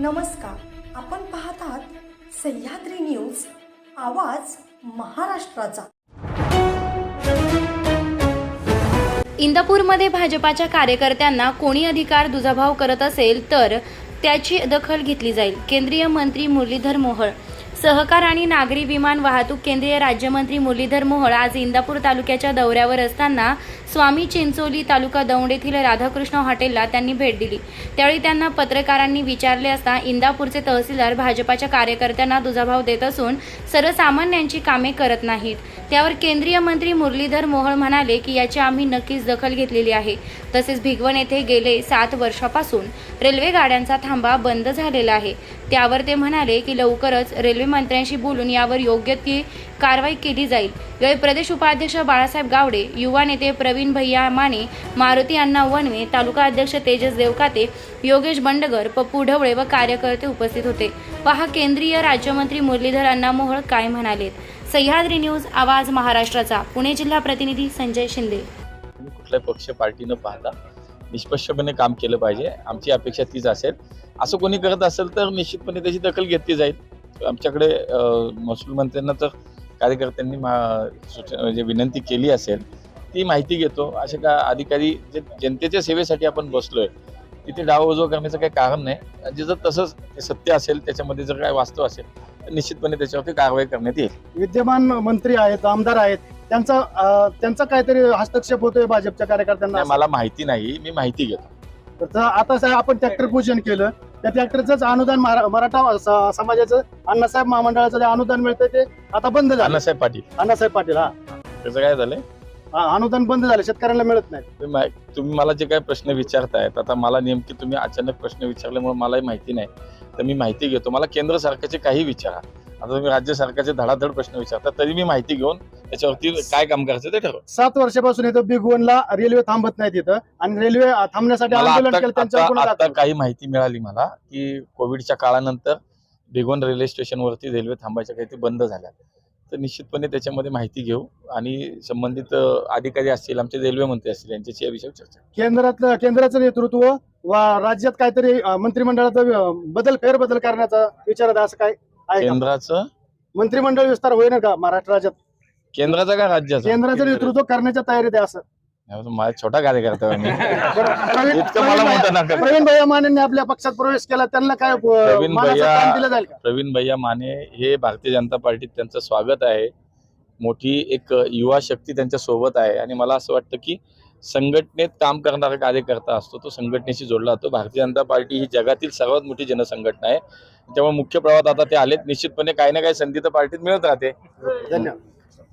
नमस्कार. आपण पाहत आहात सह्याद्री न्यूज आवाज महाराष्ट्राचा. इंदापूरमध्ये भाजपाच्या कार्यकर्त्यांना कोणी अधिकार दुजाभाव करत असेल तर त्याची दखल घेतली जाईल. केंद्रीय मंत्री मुरलीधर मोहोळ. सहकार आणि नागरी विमान वाहतूक केंद्रीय राज्यमंत्री मुरलीधर मोहोळ आज इंदापूर तालुक्याच्या दौऱ्यावर असताना स्वामी चिंचोली तालुका दौंड येथील राधाकृष्ण हॉटेलला त्यांनी भेट दिली. त्यावेळी त्यांना पत्रकारांनी विचारले असता इंदापूरचे तहसीलदार भाजपाच्या कार्यकर्त्यांना दुजाभाव देत असून सर्वसामान्यांची कामे करत नाहीत. त्यावर केंद्रीय मंत्री मुरलीधर मोहोळ म्हणाले की याची आम्ही नक्कीच दखल घेतलेली आहे. तसेच भिगवण येथे गेले सात वर्षापासून रेल्वे गाड्यांचा थांबा बंद झालेला आहे. त्यावर ते म्हणाले की लवकरच रेल्वे मंत्र्यांशी बोलून यावर योग्य ती कारवाई केली जाईल. यावेळी प्रदेश उपाध्यक्ष बाळासाहेब गावडे युवा नेते प्रवीण भैया माने मारुती अण्णा वनवे तालुका अध्यक्ष तेजस देवकाते योगेश बंडगर पप्पू ढवळे व कार्यकर्ते उपस्थित होते. पहा केंद्रीय राज्यमंत्री मुरलीधर अण्णा मोहोळ काय म्हणालेत. सह्याद्री न्यूज आवाज महाराष्ट्राचा. पुणे जिल्हा प्रतिनिधी संजय शिंदे. कुठल्या पक्ष पार्टी न पाहता निष्पक्षपणे काम केलं पाहिजे. आमची अपेक्षा तीच असेल. असं कोणी करत असेल तर निश्चितपणे त्याची दखल घेतली जाईल. आमच्याकडे महसूल मंत्र्यांना तर कार्यकर्त्यांनी मा- म्हणजे विनंती केली असेल. ती माहिती घेतो. असे का अधिकारी जे जनतेच्या सेवेसाठी आपण बसलोय तिथे डावजो करण्याचं काही कारण नाही. जे जर तसंच सत्य असेल त्याच्यामध्ये जर काय वास्तव असेल तर निश्चितपणे त्याच्यावरती कारवाई करण्यात येईल. विद्यमान मंत्री आहेत आमदार आहेत त्यांचा त्यांचा काहीतरी हस्तक्षेप होतोय भाजपच्या कार्यकर्त्यांना मला माहिती नाही. मी माहिती घेतो. तर आता साहेब आपण ट्रॅक्टर पूजन केलं. त्या ट्रॅक्टरच अनुदान मरा- मराठा समाजाचं अण्णासाहेब महामंडळाचं जे अनुदान मिळतं ते आता बंद झालं. अण्णासाहेब पाटील. अण्णासाहेब पाटील हा. त्याचं काय झालंय? हा, अनुदान बंद झालं शेतकऱ्यांना मिळत नाही. तुम्ही मा- तुम्ही मला जे काही प्रश्न विचारतायत आता मला नेमकी तुम्ही अचानक प्रश्न विचारल्यामुळे मलाही माहिती नाही. तर मी माहिती घेतो. मला केंद्र सरकारचे काही विचारा. आता तुम्ही राज्य सरकारचे धडाधड प्रश्न विचारता तरी मी माहिती घेऊन त्याच्यावरती काय काम करायचं ते ठरव. सात वर्षापासून इथं बिग वनला रेल्वे थांबत नाही तिथं आणि रेल्वे अं, थांबण्यासाठी मला आंदोलन आता केलं त्यांच्यावर आता- गुन्हा आता दाखल. काही माहिती मिळाली मला की कोविडच्या काळानंतर भिगवण रेल्वे स्टेशनवरती रेल्वे थांबायच्या काही ते बंद झाल्या तर निश्चितपणे त्याच्यामध्ये माहिती घेऊ आणि संबंधित अधिकारी असतील आमचे रेल्वे मंत्री असतील यांच्याशी या विषयावर चर्चा. केंद्रातलं केंद्राचं नेतृत्व व राज्यात काहीतरी मंत्रिमंडळाचा बदल फेरबदल करण्याचा विचार असं काय? केंद्राचं मंत्रिमंडळ विस्तार होईल का महाराष्ट्र राज्यात केंद्राचा का राज्याचा केंद्राचं नेतृत्व करण्याच्या तयारीत आहे असं माझा छोटा कार्यकर्ता मी. इतकं मला मोठं नका. करू. प्रवीण भैया मानेंनी आपल्या पक्षात प्रवेश केला त्यांना काय प्रवीण भैया- प्रवीण भैया माने हे भारतीय जनता पार्टीत त्यांचं स्वागत आहे. मोठी एक युवा शक्ती त्यांच्यासोबत आहे. आणि मला असं वाटतं की संघटनेत काम करणारा कार्यकर्ता असतो तो संघटनेशी जोडला जातो. भारतीय जनता पार्टी ही जगातील सर्वात मोठी जनसंघटना आहे. त्यामुळे मुख्य प्रवाहात आता ते आलेत. निश्चितपणे काही ना काही संधी तर पार्टीत मिळत राहते. धन्यवाद.